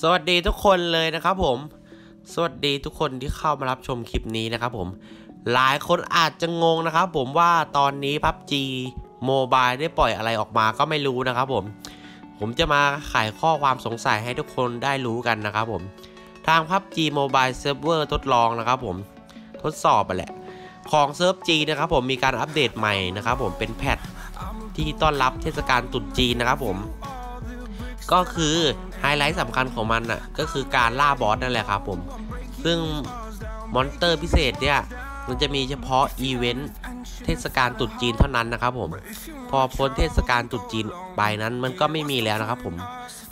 สวัสดีทุกคนเลยนะครับผม สวัสดีทุกคนที่เข้ามารับชมคลิปนี้นะครับผม หลายคนอาจจะงงนะครับผมว่าตอนนี้ PUBG Mobile ได้ปล่อยอะไรออกมาก็ไม่รู้นะครับผม ผมจะมาไขข้อความสงสัยให้ทุกคนได้รู้กันนะครับผม ทาง PUBG Mobile Server ทดลองนะครับผม ทดสอบไปแหละ ของเซิร์ฟจีนะครับผมมีการอัปเดตใหม่นะครับผมเป็นแพทที่ต้อนรับเทศกาลตรุษจีนนะครับผม ก็คือไฮไลท์สำคัญของมันอะก็คือการล่าบอสนั่นแหละครับผม ซึ่งมอนสเตอร์พิเศษเนี่ยมันจะมีเฉพาะอีเวนต์เทศกาลตรุษจีนเท่านั้นนะครับผม พอพ้นเทศกาลตรุษจีนไปนั้นมันก็ไม่มีแล้วนะครับผม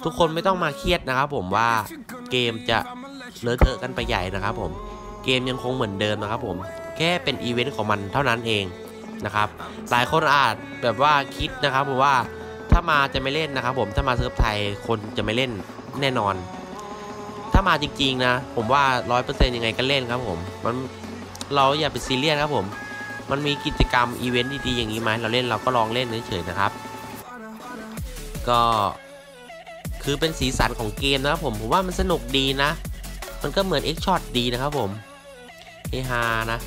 ทุกคนไม่ต้องมาเครียดนะครับผมว่าเกมจะเลอะเทอะกันไปใหญ่นะครับผม เกมยังคงเหมือนเดิมนะครับผม แค่เป็นอีเวนต์ของมันเท่านั้นเองนะครับ หลายคนอาจแบบว่าคิดนะครับผมว่า ถ้ามาจะไม่เล่นนะครับผมถ้ามาเซิร์ฟไทยคนจะไม่เล่นแน่นอน ถ้ามาจริงๆนะ ผมว่า100%ยังไงก็เล่นครับผมมันเราอย่าไปซีเรียสครับผม มันมีกิจกรรมอีเวนต์ดีๆอย่างนี้ไหมเราเล่นเราก็ลองเล่นเฉยๆนะครับ ก็คือเป็นสีสันของเกมนะครับผมผมว่ามันสนุกดีนะ มันก็เหมือน X Shot ดีนะครับผมเฮฮานะ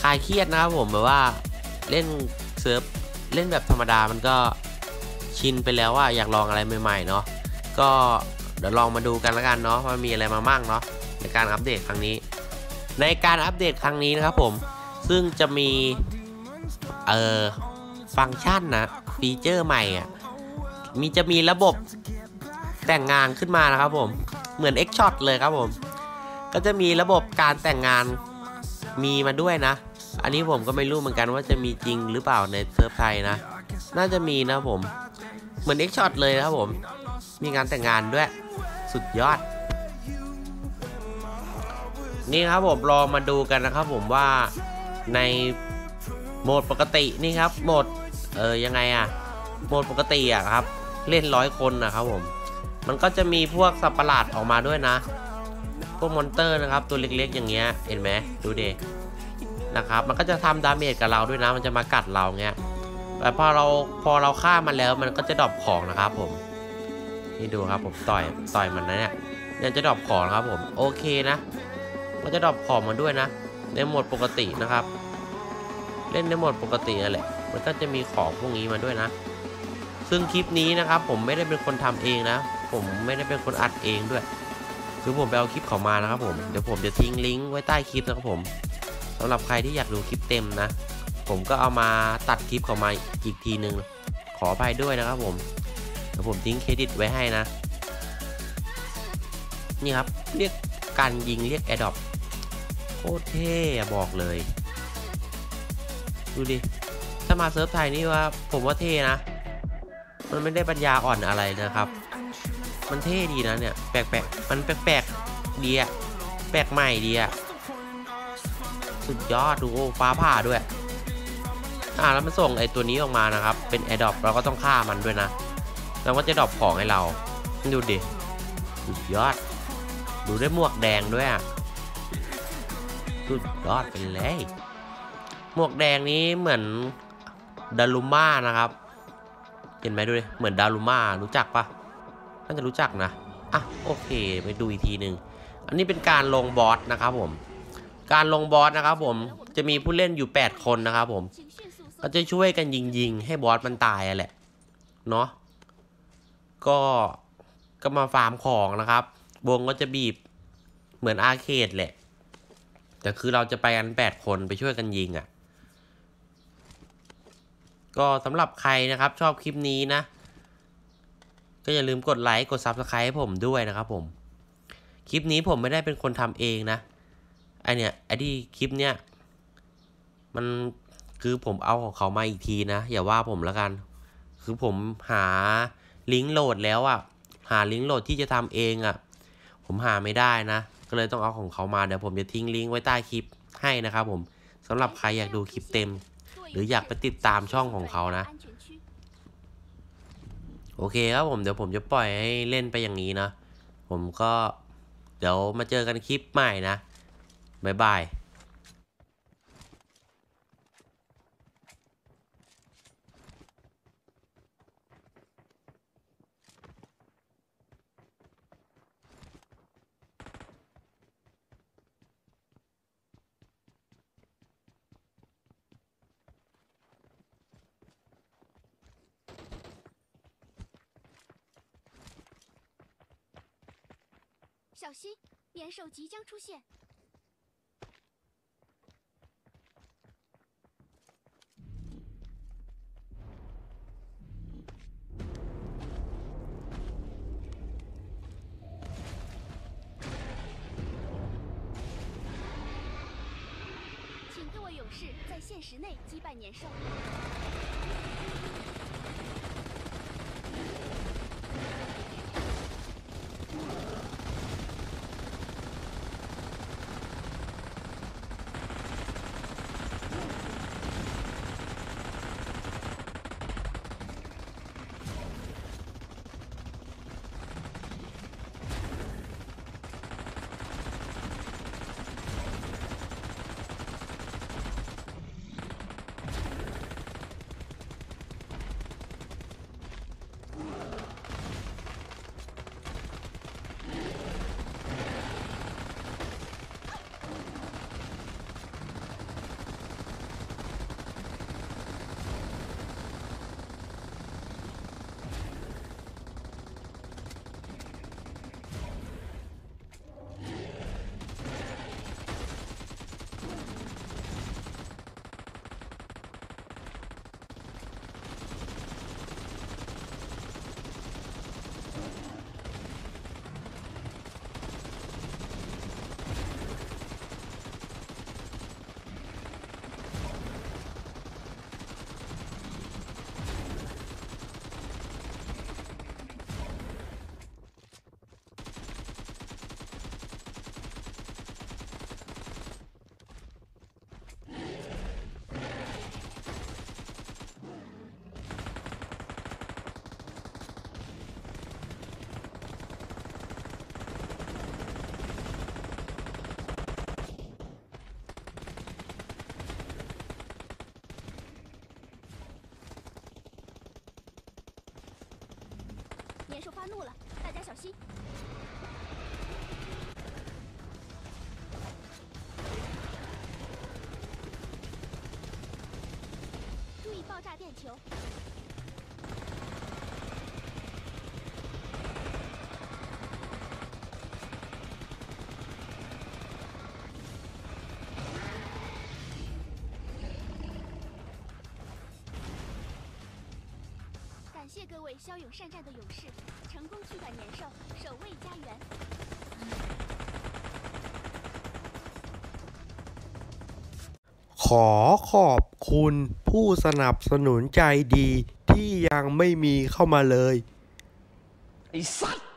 คลายเครียดนะครับผมแบบว่าเล่นเซิร์ฟเล่นแบบธรรมดามันก็ ชินไปแล้วว่าอยากลองอะไรใหม่ๆเนาะก็เดี๋ยวลองมาดูกันล้วกันเนาะว่ามีอะไรมามั่งเนาะในการอัปเดตครั้งนี้ ในการอัปเดตครั้งนี้นะครับผมซึ่งจะมีเอ่อฟังก์ชันนะฟีเจอร์ใหม่อะมีจะมีระบบแต่งงานขึ้นมานะครับผมเหมือน X Shot เลยครับผม ก็จะมีระบบการแต่งงานมีมาด้วยนะ อันนี้ผมก็ไม่รู้เหมือนกันว่าจะมีจริงหรือเปล่าในเซิร์ฟไทยนะ น่าจะมีนะผม เหมือน X Shot เลยนะครับผม มีงานแต่งงานด้วย สุดยอด นี่ครับผมรอมาดูกันนะครับผมว่าในโหมดปกตินี่ครับโหมดเออยังไงอะโหมดปกติอะครับ เล่นร้อยคนนะครับผม มันก็จะมีพวกสัตว์ประหลาดออกมาด้วยนะ พวกมอนเตอร์นะครับ ตัวเล็กๆ อย่างเงี้ยเห็นไหมดูเดนะครับ มันก็จะทำดาเมจกับเราด้วยนะ มันจะมากัดเราเงี้ย แต่พอเราพอเราฆ่ามันแล้วมันก็จะดรอปของนะครับผม นี่ดูครับผมต่อยต่อยมันนะเนี่ยเนี่ยจะดรอปของนะครับผมโอเคนะมันจะดรอปของมาด้วยนะ ในโหมดปกตินะครับ เล่นในโหมดปกตินั่นแหละ มันก็จะมีของพวกนี้มาด้วยนะ ซึ่งคลิปนี้นะครับผมไม่ได้เป็นคนทำเองนะ ผมไม่ได้เป็นคนอัดเองด้วย คือผมไปเอาคลิปเขามานะครับผม เดี๋ยวผมจะทิ้งลิงก์ไว้ใต้คลิปนะครับผมสำหรับใครที่อยากดูคลิปเต็มนะ ผมก็เอามาตัดคลิปเขามาอีกทีนึงขออภัยด้วยนะครับผมเดี๋ยวผมทิ้งเครดิตไว้ให้นะ นี่ครับเรียกการยิงเรียกแอดดอปโคตรเท่บอกเลย ดูดิถ้ามาเซิร์ฟไทยนี่ว่าผมว่าเท่นะ มันไม่ได้ปัญญาอ่อนอะไรนะครับ มันเท่ดีนะเนี่ย แปลกๆ มันแปลกๆดีอะแปลกใหม่ดีอะสุดยอดดูฟ้าผ่าด้วย อ่าแล้วมันส่งไอตัวนี้ออกมานะครับ เป็นแอดดอปเราก็ต้องฆ่ามันด้วยนะ แล้วก็จะดรอปของให้เราดูดิสุดยอด ดูได้หมวกแดงด้วยอะสุดยอดไปเลย หมวกแดงนี้เหมือนดารุม่านะครับ เห็นไหมดูดิเหมือนดารุม่ารู้จักปะน่าจะรู้จักนะอะโอเคไปดูอีกทีหนึ่งอันนี้เป็นการลงบอสนะครับผม การลงบอสนะครับผมจะมีผู้เล่นอยู่ 8 คนนะครับผม ก็จะช่วยกันยิงยิงๆให้บอสมันตายอะแหละเนาะก็ก็มาฟาร์มของนะครับ วงก็จะบีบเหมือนอาร์เคดแหละ แต่คือเราจะไปกันแปดคนไปช่วยกันยิงอะ่ะ ก็สำหรับใครนะครับชอบคลิปนี้นะ ก็อย่าลืมกดไลค์กด Subscribe ให้ผมด้วยนะครับผม คลิปนี้ผมไม่ได้เป็นคนทำเองนะไอเนี่ยไอที่คลิปเนี้ยมัน คือผมเอาของเขามาอีกทีนะ อย่าว่าผมแล้วกัน คือผมหาลิงก์โหลดแล้วอะ่ะ หาลิงก์โหลดที่จะทำเองอะ่ะ ผมหาไม่ได้นะ ก็เลยต้องเอาของเขามาเดี๋ยวผมจะทิ้งลิงก์ไว้ใต้คลิปให้นะครับผมสำหรับใครอยากดูคลิปเต็ม หรืออยากไปติดตามช่องของเขานะ โอเคครับผมเดี๋ยวผมจะปล่อยให้เล่นไปอย่างนี้นะ ผมก็เดี๋ยวมาเจอกันคลิปใหม่นะบ๊ายบาย 小心，年兽即将出现。请各位勇士在限时内击败年兽。兽发怒了，大家小心！注意爆炸电球！谢各位骁勇善战的勇士，成功驱赶年兽，守卫家园。 ขอขอบคุณผู้สนับสนุนใจดีที่ยังไม่มีเข้ามาเลย ไอ้สัตว์